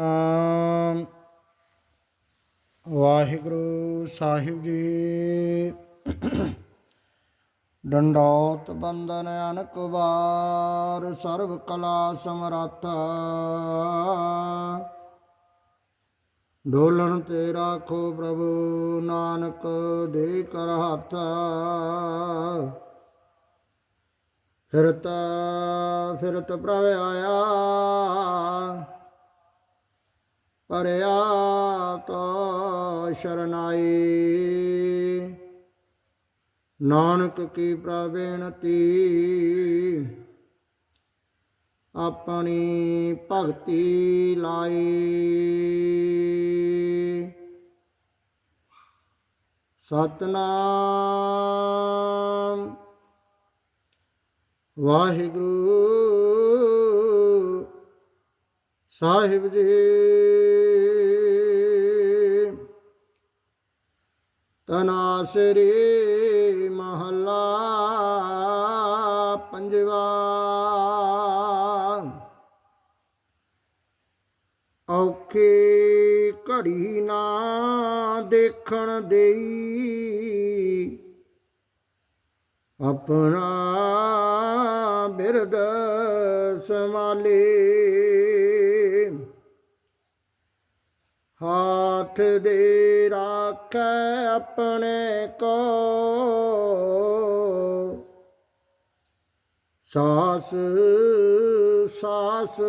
ਆਮ ਵਾਹਿਗੁਰੂ ਸਾਹਿਬ ਜੀ। ਡੰਡੋਤ ਬੰਦਨ ਅਨਕ ਵਾਰ ਸਰਬ ਕਲਾ ਸਮਰੱਥ। ਡੋਲਣ ਤੇ ਰਾਖੋ ਪ੍ਰਭੂ ਨਾਨਕ ਦੇ ਕਰ ਹੱਥ। ਫਿਰਤ ਫਿਰਤ ਪ੍ਰਭ ਆਇਆ। ਪਰਿਆ ਤੋ ਸ਼ਰਨਾਈ। ਨਾਨਕ ਕੀ ਪ੍ਰਵੇਣਤੀ ਆਪਣੀ ਭਗਤੀ ਲਾਈ। ਸਤਨਾਮ। ਵਾਹਿਗੁਰੂ ਸਾਹਿਬ ਜੀ। ਤਨਾਸਰੀ ਮਹੱਲਾ ਪੰਜਵਾ। ਔਖੀ ਘੜੀ ਨਾ ਦੇਖਣ ਦੇਈ। ਆਪਣਾ ਬਿਰਦ ਸਮਾਲੇ ਹਾਥ ਦੇ ਰਾਖੈ ਆਪਣੇ ਕੋ। ਸਾਸ ਸਾਸ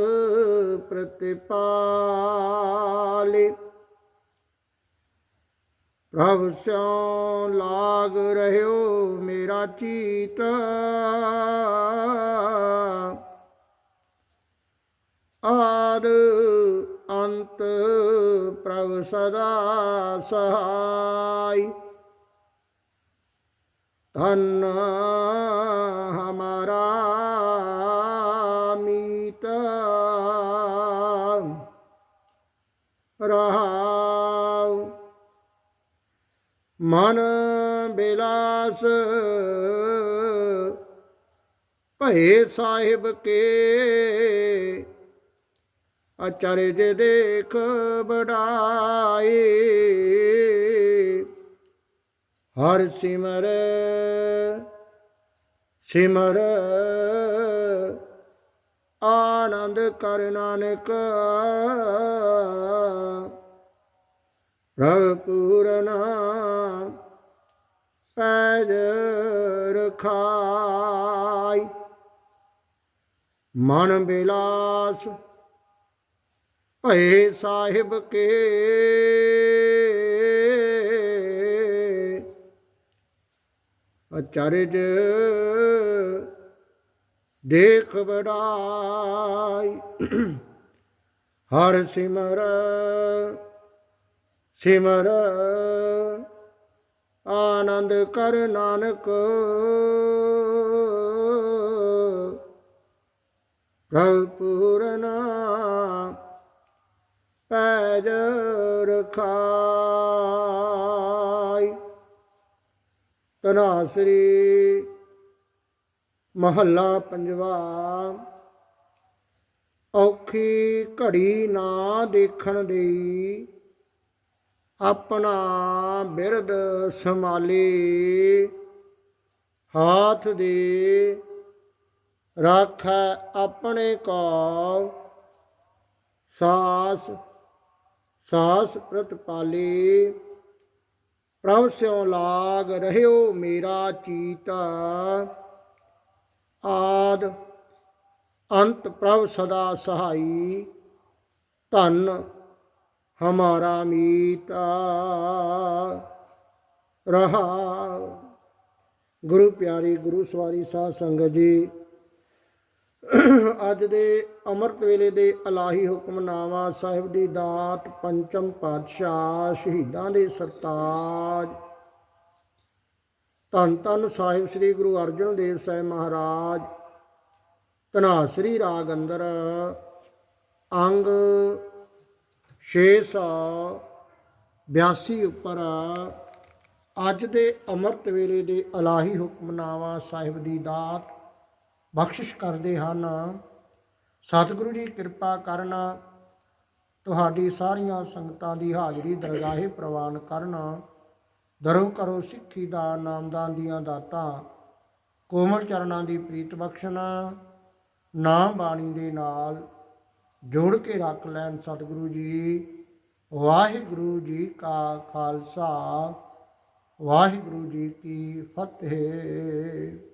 ਪ੍ਰਤਿਪਾਲੇ। ਪ੍ਰਭ ਸਿਉ ਲਾਗ ਰਹਿਓ ਮੇਰਾ ਚੀਤ। ਆਦ ਅੰਤ ਪ੍ਰਭ ਸਦਾ ਸਹਾਈ। ਧਨ ਹਮਾਰਾ ਮੀਤ। ਰਹਾਉ। ਮਨ ਬਿਲਾਸ। ਭਏ ਸਾਹਿਬ ਕੇ ਅਚਰਜ ਦੇਖ ਬੜਾਏ ਹਰ ਸਿਮਰ ਸਿਮਰ, ਆਨੰਦ ਕਰ ਨਾਨਕ। ਪ੍ਰਭ ਪੂਰਨਾ ਪੈਜ ਰਖਾਈ। ਮਨ ਬਿਲਾਸ ਭਏ ਸਾਹਿਬ ਕੇ। ਅਚਰਜ ਦੇਖ ਬੜਾਈ ਹਰ ਸਿਮਰ ਸਿਮਰ ਆਨੰਦ ਕਰ ਨਾਨਕ। ਪ੍ਰਭ ਪੂਰਨਾ ਪੈਜ ਰਖਾਈ। ਤਨਾਸਰੀ ਮਹੱਲਾ ਪੰਜਵਾ। ਔਖੀ ਘੜੀ ਨਾ ਦੇਖਣ ਦੇਈ, ਆਪਣਾ ਬਿਰਦ ਸੰਭਾਲੇ। ਹਾਥ ਦੇ ਰਾਖੈ ਆਪਣੇ ਕੋ ਸਾਸ ਸਾਸ ਪ੍ਰਤਪਾਲੇ ਪ੍ਰਭ ਸਿਉ ਲਾਗ ਰਹਿਓ ਮੇਰਾ ਚੀਤ। ਆਦ ਅੰਤ ਪ੍ਰਭ ਸਦਾ ਸਹਾਈ, ਧਨ ਹਮਾਰਾ ਮੀਤਾ। ਰਹਾ। ਗੁਰੂ ਪਿਆਰੀ, ਗੁਰੂ ਸਵਾਰੀ ਸਾਧ ਸੰਗਤ ਜੀ ਅੱਜ ਦੇ ਅੰਮ੍ਰਿਤ ਵੇਲੇ ਦੇ ਅਲਾਹੀ ਹੁਕਮਨਾਮਾ ਸਾਹਿਬ ਦੀ ਦਾਤ ਪੰਚਮ ਪਾਤਸ਼ਾਹ ਸ਼ਹੀਦਾਂ ਦੇ ਸਰਤਾਜ। ਧੰਨ ਧੰਨ ਸਾਹਿਬ ਸ੍ਰੀ ਗੁਰੂ ਅਰਜਨ ਦੇਵ ਸਾਹਿਬ ਮਹਾਰਾਜ। ਧਨਾਸਰੀ ਰਾਗ ਅੰਦਰ ਅੰਗ 682 ਉੱਪਰ ਅੱਜ ਦੇ ਅੰਮ੍ਰਿਤ ਵੇਲੇ ਦੇ ਅਲਾਹੀ ਹੁਕਮਨਾਮਾ ਸਾਹਿਬ ਦੀ ਦਾਤ ਬਖਸ਼ਿਸ਼ ਕਰਦੇ ਹਨ ਸਤਿਗੁਰੂ ਜੀ ਕਿਰਪਾ ਕਰਨਾ, ਤੁਹਾਡੀ ਸਾਰੀਆਂ ਸੰਗਤਾਂ ਦੀ ਹਾਜ਼ਰੀ ਦਰਗਾਹੇ ਪ੍ਰਵਾਨ ਕਰਨਾ। ਦਰੋ ਕਰੋ ਸਿੱਖੀ ਦਾ, ਨਾਮਦਾਨ ਦੀਆਂ ਦਾਤਾਂ, ਕੋਮਲ ਚਰਨਾਂ ਦੀ ਪ੍ਰੀਤ ਬਖਸ਼ਣਾ। ਨਾਮ ਬਾਣੀ ਦੇ ਨਾਲ ਜੋੜ ਕੇ ਰੱਖ ਲੈਣ ਸਤਿਗੁਰੂ ਜੀ। ਵਾਹਿਗੁਰੂ ਜੀ ਕਾ ਖਾਲਸਾ, ਵਾਹਿਗੁਰੂ ਜੀ ਕੀ ਫਤਿਹ।